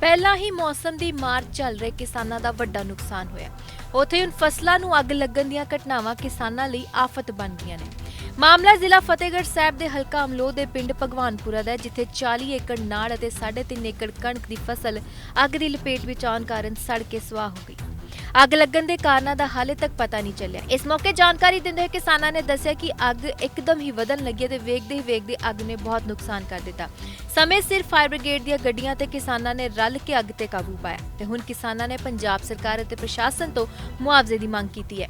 ਪਹਿਲਾਂ ਹੀ ਮੌਸਮ ਦੀ ਮਾਰ ਚੱਲ ਰਹੇ ਕਿਸਾਨਾਂ ਦਾ ਵੱਡਾ ਨੁਕਸਾਨ ਹੋਇਆ। ਉੱਥੇ ਹੁਣ ਫਸਲਾਂ ਨੂੰ ਅੱਗ ਲੱਗਣ ਦੀਆਂ ਘਟਨਾਵਾਂ ਕਿਸਾਨਾਂ ਲਈ ਆਫਤ ਬਣ ਗਈਆਂ ਨੇ। ਮਾਮਲਾ ਜ਼ਿਲ੍ਹਾ ਫਤਿਹਗੜ੍ਹ ਸਾਹਿਬ ਦੇ ਹਲਕਾ ਅਮਲੋ ਦੇ ਪਿੰਡ ਭਗਵਾਨਪੁਰਾ ਦਾ ਹੈ, ਜਿੱਥੇ 40 ਏਕੜ ਨਾੜ ਅਤੇ 3.5 ਏਕੜ ਕਣਕ ਦੀ ਫਸਲ ਅੱਗ ਦੀ ਲਪੇਟ ਵਿੱਚ ਆਉਣ ਕਾਰਨ ਸੜ ਕੇ ਸੁਆਹ ਹੋ ਗਈ। ਅੱਗ ਲੱਗਣ ਦੇ ਕਾਰਨਾਂ ਦਾ ਹਾਲੇ ਤੱਕ ਪਤਾ ਨਹੀਂ ਚੱਲਿਆ। ਇਸ ਮੌਕੇ ਜਾਣਕਾਰੀ ਦਿੰਦੇ ਹੋਏ ਕਿਸਾਨਾਂ ਨੇ ਦੱਸਿਆ ਕਿ ਅੱਗ ਇੱਕਦਮ ਹੀ ਵਧਣ ਲੱਗੀ ਤੇ ਵੇਗਦੇ ਹੀ ਵੇਗਦੇ ਅੱਗ ਨੇ ਬਹੁਤ ਨੁਕਸਾਨ ਕਰ ਦਿੱਤਾ। ਸਮੇਂ ਸਿਰ ਫਾਇਰ ਬ੍ਰਿਗੇਡ ਦੀਆਂ ਗੱਡੀਆਂ ਤੇ ਕਿਸਾਨਾਂ ਨੇ ਰਲ ਕੇ ਅੱਗ ਤੇ ਕਾਬੂ ਪਾਇਆ ਤੇ ਹੁਣ ਕਿਸਾਨਾਂ ਨੇ ਪੰਜਾਬ ਸਰਕਾਰ ਅਤੇ ਪ੍ਰਸ਼ਾਸਨ ਤੋਂ ਮੁਆਵਜ਼ੇ ਦੀ ਮੰਗ ਕੀਤੀ ਹੈ।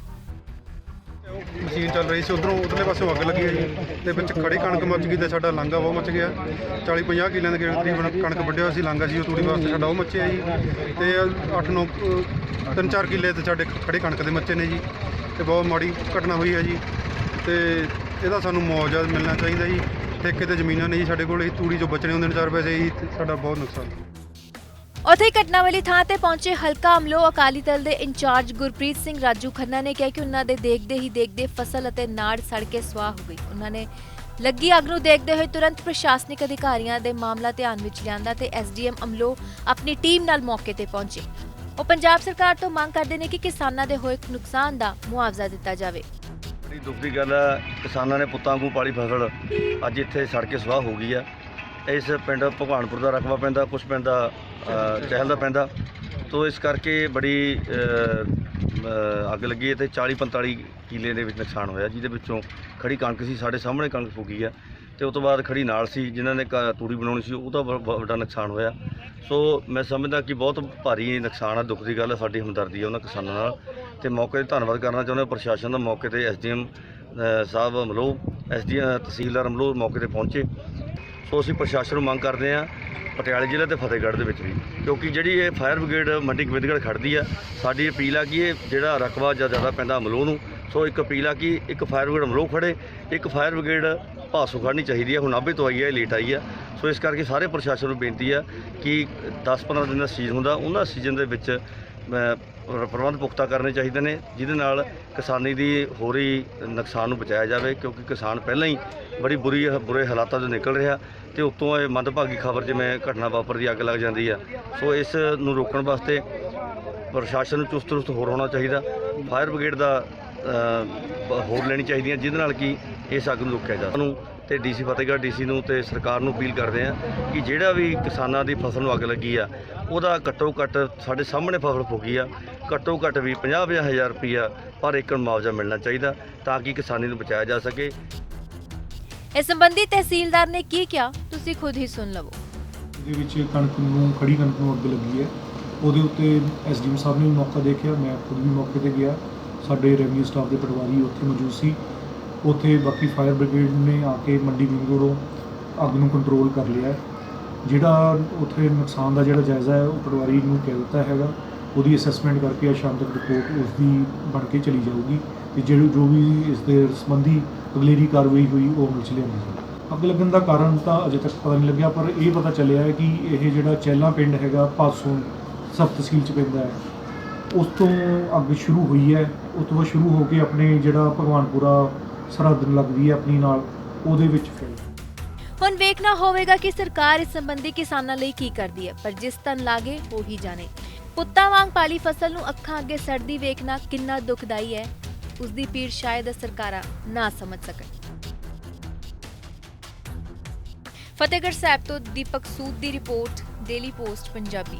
ਮਸ਼ੀਨ ਚੱਲ ਰਹੀ ਸੀ, ਉਧਰੋਂ ਉਧਰਲੇ ਪਾਸੋਂ ਅੱਗ ਲੱਗੀ ਹੈ ਜੀ ਤੇ ਵਿੱਚ ਖੜੀ ਕਣਕ ਮੱਚ ਗਈ ਤੇ ਸਾਡਾ ਲਾਂਗਾ ਬਹੁਤ ਮੱਚ ਗਿਆ। 40 50 ਕਿੱਲਿਆਂ ਦੇ ਤਕਰੀਬਨ ਕਣਕ ਵੱਢਿਆ ਹੋਇਆ ਸੀ ਲਾਂਗਾ ਸੀ, ਉਹ ਤੂੜੀ ਵਾਸਤੇ ਸਾਡਾ ਉਹ ਮੱਚਿਆ ਜੀ। ਤੇ 8 9 ਤਿੰਨ, ਚਾਰ ਕਿੱਲੇ ਤੇ ਸਾਡੇ ਖੜੀ ਕਣਕ ਦੇ ਮੱਚੇ ਨੇ ਜੀ। ਤੇ ਬਹੁਤ ਮਾੜੀ ਘਟਨਾ ਹੋਈ ਹੈ ਜੀ। ਤੇ ਇਹਦਾ ਸਾਨੂੰ ਮੁਆਵਜ਼ਾ ਮਿਲਣਾ ਚਾਹੀਦਾ ਜੀ। ਠੇਕੇ ਤੇ ਜ਼ਮੀਨਾਂ ਨਹੀਂ ਜੀ ਸਾਡੇ ਕੋਲ ਇਹ ਤੂੜੀ ਚੋਂ ਬਚਣੇ ਹੁੰਦੇ ਨੇ ਚਾਰ ਪੈਸੇ ਜੀ ਸਾਡਾ ਬਹੁਤ ਨੁਕਸਾਨ। ਉੱਥੇ ਘਟਨਾ ਵਾਲੀ ਥਾਂ ਤੇ ਪਹੁੰਚੇ ਹਲਕਾ ਅਮਲੋ ਅਕਾਲੀ ਦਲ ਦੇ ਇੰਚਾਰਜ ਗੁਰਪ੍ਰੀਤ ਸਿੰਘ ਰਾਜੂ ਖੰਨਾ ਨੇ ਕਿਹਾ ਕਿ ਉਹਨਾਂ ਦੇ ਦੇਖਦੇ ਹੀ ਦੇਖਦੇ ਫਸਲ ਅਤੇ ਨਾੜ ਸੜ ਕੇ ਸੁਆਹ ਹੋ ਗਈ। ਉਹਨਾਂ ਨੇ ਲੱਗੀ ਅੱਗ ਨੂੰ ਦੇਖਦੇ ਹੋਏ ਤੁਰੰਤ ਪ੍ਰਸ਼ਾਸਨਿਕ ਅਧਿਕਾਰੀਆਂ ਦੇ ਮਾਮਲਾ ਧਿਆਨ ਵਿੱਚ ਲਿਆਂਦਾ ਤੇ ਐਸਡੀਐਮ ਅਮਲੋ ਆਪਣੀ ਟੀਮ ਨਾਲ ਮੌਕੇ ਤੇ ਪਹੁੰਚੇ। ਉਹ ਪੰਜਾਬ ਸਰਕਾਰ ਤੋਂ ਮੰਗ ਕਰਦੇ ਨੇ ਕਿ ਕਿਸਾਨਾਂ ਦੇ ਹੋਏ ਨੁਕਸਾਨ ਦਾ ਮੁਆਵਜ਼ਾ ਦਿੱਤਾ ਜਾਵੇ। ਬੜੀ ਦੁੱਖ ਦੀ ਗੱਲ ਹੈ ਕਿਸਾਨਾਂ ਨੇ ਪੁੱਤਾਂ ਵਾਂਗੂ ਪਾਲੀ ਫਸਲ, ਅੱਜ ਇੱਥੇ ਸੜ ਕੇ ਸਵਾਹ ਹੋ ਗਈ ਆ। ਇਸ ਪਿੰਡ ਭਗਵਾਨਪੁਰ ਦਾ ਰਕਬਾ ਪੈਂਦਾ ਕੁਛ ਪੈਂਦਾ ਅ, ਚਹਿਲ ਦਾ ਪੈਂਦਾ। ਤੋ ਇਸ ਕਰਕੇ ਬੜੀ ਅੱਗ ਲੱਗੀ ਤੇ 40 45 ਕਿੱਲੇ ਦੇ ਵਿੱਚ ਨੁਕਸਾਨ ਹੋਇਆ ਜਿਹਦੇ ਵਿੱਚੋਂ ਖੜੀ ਕਣਕ ਸੀ ਸਾਡੇ ਸਾਹਮਣੇ ਕਣਕ ਫੁੱਗੀ ਆ। ਤੇ ਉਸ ਤੋਂ ਬਾਅਦ ਖੜੀ ਨਾਲ ਸੀ ਜਿਨ੍ਹਾਂ ਨੇ ਤੂੜੀ ਬਣਾਉਣੀ ਸੀ ਉਹਦਾ ਵੱਡਾ ਨੁਕਸਾਨ ਹੋਇਆ। ਸੋ ਮੈਂ ਸਮਝਦਾ ਕਿ ਬਹੁਤ ਭਾਰੀ ਨੁਕਸਾਨ ਆ ਦੁੱਖ ਦੀ ਗੱਲ ਹੈ ਸਾਡੀ ਹਮਦਰਦੀ ਹੈ ਉਹਨਾਂ ਕਿਸਾਨਾਂ ਨਾਲ। ਤੇ ਮੌਕੇ ਤੇ ਧੰਨਵਾਦ ਕਰਨਾ ਚਾਹੁੰਦੇ ਹਾਂ ਪ੍ਰਸ਼ਾਸਨ ਦਾ ਮੌਕੇ ਤੇ ਐਸਡੀਐਮ ਸਾਹਿਬ ਅਮਲੋ ਐਸਡੀਐਮ ਤਹਿਸੀਲਦਾਰ ਅਮਲੋ ਮੌਕੇ ਤੇ ਪਹੁੰਚੇ। ਸੋ ਅਸੀਂ ਪ੍ਰਸ਼ਾਸਨ ਨੂੰ ਮੰਗ ਕਰਦੇ ਹਾਂ ਪਟਿਆਲੇ ਜ਼ਿਲ੍ਹੇ ਤੇ ਫਤਿਹਗੜ੍ਹ ਦੇ ਵਿੱਚ ਵੀ ਕਿਉਂਕਿ ਜਿਹੜੀ ਇਹ ਫਾਇਰ ਬ੍ਰਿਗੇਡ ਮੰਡੀ ਗੋਬਿੰਦਗੜ੍ਹ ਖੜਦੀ ਆ ਸਾਡੀ ਅਪੀਲ ਆ ਕਿ ਇਹ ਜਿਹੜਾ ਰਕਬਾ ਜਾਂ ਜ਼ਿਆਦਾ ਪੈਂਦਾ ਅਮਲੋਹ ਨੂੰ ਸੋ ਇੱਕ ਅਪੀਲ ਆ ਕਿ ਇੱਕ ਫਾਇਰ ਬ੍ਰਿਗੇਡ ਅਮਲੋਹ ਖੜੇ ਇੱਕ ਫਾਇਰ ਬ੍ਰਿਗੇਡ ਭਾਸੂ ਖੜਨੀ ਚਾਹੀਦੀ ਹੈ ਹੁਣ ਨਾਭੇ ਤੋਂ ਆਈ ਹੈ ਇਹ ਲੇਟ ਆਈ ਆ ਸੋ ਇਸ ਕਰਕੇ ਸਾਰੇ ਪ੍ਰਸ਼ਾਸਨ ਨੂੰ ਬੇਨਤੀ ਆ ਕਿ 10-15 ਦਿਨ ਦਾ ਸੀਜ਼ਨ ਹੁੰਦਾ ਉਹਨਾਂ ਸੀਜ਼ਨ ਦੇ ਵਿੱਚ ਅ, ਪ੍ਰਬੰਧ ਪੁਖਤਾ ਕਰਨੇ ਚਾਹੀਦੇ ਨੇ ਜਿਹਦੇ ਨਾਲ ਕਿਸਾਨੀ ਦੀ ਹੋ ਰਹੀ ਨੁਕਸਾਨ ਨੂੰ ਬਚਾਇਆ ਜਾਵੇ ਕਿਉਂਕਿ ਕਿਸਾਨ ਪਹਿਲਾਂ ਹੀ ਬੜੀ ਬੁਰੀ ਬੁਰੇ ਹਾਲਾਤਾਂ ਤੋਂ ਨਿਕਲ ਰਿਹਾ ਤੇ ਉੱਤੋਂ ਇਹ ਮੰਦਭਾਗੀ ਖਬਰ ਜਿਵੇਂ ਘਟਨਾ ਵਾਪਰਦੀ ਅੱਗ ਲੱਗ ਜਾਂਦੀ ਆ। ਸੋ ਇਸ ਨੂੰ ਰੋਕਣ ਵਾਸਤੇ ਪ੍ਰਸ਼ਾਸਨ ਨੂੰ ਚੁਸਤ ਰੁਸਤ ਹੋਰ ਹੋਣਾ ਚਾਹੀਦਾ ਫਾਇਰ ਬ੍ਰਿਗੇਡ ਦਾ ਅ, ਹੋਰ ਲੈਣੀ ਚਾਹੀਦੀਆਂ ਜਿਹਦੇ ਨਾਲ ਕਿ ਇਸ ਅੱਗ ਨੂੰ ਰੋਕਿਆ ਜਾ ਨੂੰ ਤੇ ਡੀਸੀ ਫਤਿਹਗੜ੍ਹ ਡੀਸੀ ਨੂੰ ਤੇ ਸਰਕਾਰ ਨੂੰ ਅਪੀਲ ਕਰਦੇ ਆ ਕਿ ਜਿਹੜਾ ਵੀ ਕਿਸਾਨਾਂ ਦੀ ਫਸਲ ਨੂੰ ਅੱਗ ਲੱਗੀ ਆ ਉਹਦਾ ਘੱਟੋ ਘੱਟ ਸਾਡੇ ਸਾਹਮਣੇ ਫਸਲ ਫੁੱਗੀ ਆ ਘੱਟੋ ਘੱਟ ਵੀ 50 ਹਜ਼ਾਰ ਰੁਪਈਆ ਪਰ ਏਕੜ ਮੁਆਵਜ਼ਾ ਮਿਲਣਾ ਚਾਹੀਦਾ ਤਾਂ ਕਿ ਕਿਸਾਨੀ ਨੂੰ ਬਚਾਇਆ ਜਾ ਸਕੇ। ਇਸ ਸੰਬੰਧੀ ਤਹਿਸੀਲਦਾਰ ਨੇ ਕੀ ਕਿਹਾ? ਤੁਸੀਂ ਖੁਦ ਹੀ ਸੁਣ ਲਵੋ। ਦੇ ਵਿੱਚ ਕਣਕ ਨੂੰ ਖੜੀ ਕਣਕ ਨੂੰ ਅੱਗ ਲੱਗੀ ਹੈ। ਉਹਦੇ ਉੱਤੇ ਐਸਡੀਐਮ ਸਾਹਿਬ ਨੇ ਮੌਕਾ ਦੇਖਿਆ ਮੈਂ ਖੁਦ ਵੀ ਮੌਕੇ ਤੇ ਗਿਆ। ਸਾਡੇ ਰੈਵਨਿਊ ਸਟਾਫ ਦੇ ਪਟਵਾਰੀ ਉੱਥੇ ਮੌਜੂਦ ਸੀ। ਉੱਥੇ ਬਾਕੀ ਫਾਇਰ ਬ੍ਰਿਗੇਡ ਨੇ ਆ ਕੇ ਮੰਡੀ ਵਿੰਗੋਰੋਂ ਅੱਗ ਨੂੰ ਕੰਟਰੋਲ ਕਰ ਲਿਆ ਜਿਹੜਾ ਉੱਥੇ ਨੁਕਸਾਨ ਦਾ ਜਿਹੜਾ ਜਾਇਜ਼ਾ ਹੈ, ਉਹ ਪਟਵਾਰੀ ਨੂੰ ਕਹਿ ਦਿੱਤਾ ਹੈਗਾ। ਉਹਦੀ ਅਸੈਸਮੈਂਟ ਕਰਕੇ ਅੱਜ ਸ਼ਾਮ ਤੱਕ ਰਿਪੋਰਟ ਉਸ ਦੀ ਬਣ ਕੇ ਚਲੀ ਜਾਊਗੀ ਤੇ ਜਿਹੜੀ ਜੋ ਵੀ ਇਸ ਦੇ ਸੰਬੰਧੀ ਅਗਲੇਰੀ ਕਾਰਵਾਈ ਹੋਈ, ਉਹ ਅਮਲ ਚ ਲਿਆਂਦੀ ਜਾਊਗੀ। ਅੱਗ ਲੱਗਣ ਦਾ ਕਾਰਨ ਤਾਂ ਅਜੇ ਤੱਕ ਪਤਾ ਨਹੀਂ ਲੱਗਿਆ, ਪਰ ਇਹ ਪਤਾ ਚੱਲਿਆ ਹੈ ਕਿ ਇਹ ਜਿਹੜਾ ਚੈਲਾ ਪਿੰਡ ਹੈਗਾ, ਪਾਸੋਂ ਸਬ ਤਹਿਸੀਲ ਚ ਪੈਂਦਾ ਹੈ। ਉਸ ਤੋਂ ਅੱਗ ਸ਼ੁਰੂ ਹੋਈ ਹੈ। ਉਸ ਤੋਂ ਬਾਅਦ ਸ਼ੁਰੂ ਹੋ ਕੇ ਆਪਣੇ ਜਿਹੜਾ ਭਗਵਾਨਪੁਰਾ ਸਰਹੱਦ ਲੱਗਦੀ ਹੈ ਆਪਣੀ ਨਾਲ, ਉਹਦੇ ਵਿੱਚ ਫੈਲ ਹੁਣ ਵੇਖਣਾ ਹੋਵੇਗਾ ਕਿ ਸਰਕਾਰ ਇਸ ਸੰਬੰਧੀ ਕਿਸਾਨਾਂ ਲਈ ਕੀ ਕਰਦੀ ਹੈ, ਪਰ ਜਿਸ ਤਨ ਲਾਗੇ, ਉਹ ਜਾਣੇ। ਪੁੱਤਾਂ ਵਾਂਗ ਪਾਲੀ ਫਸਲ ਨੂੰ ਅੱਖਾਂ ਅੱਗੇ ਸੜਦੀ ਵੇਖਣਾ ਕਿੰਨਾ ਦੁਖਦਾਈ ਹੈ ਉਸ ਦੀ ਪੀੜ ਸ਼ਾਇਦ ਸਰਕਾਰਾਂ ਨਾ ਸਮਝ ਸਕਣ। ਫਤਿਹਗੜ੍ਹ ਸਾਹਿਬ ਤੋਂ ਦੀਪਕ ਸੂਦ ਦੀ report Daily Post Punjabi.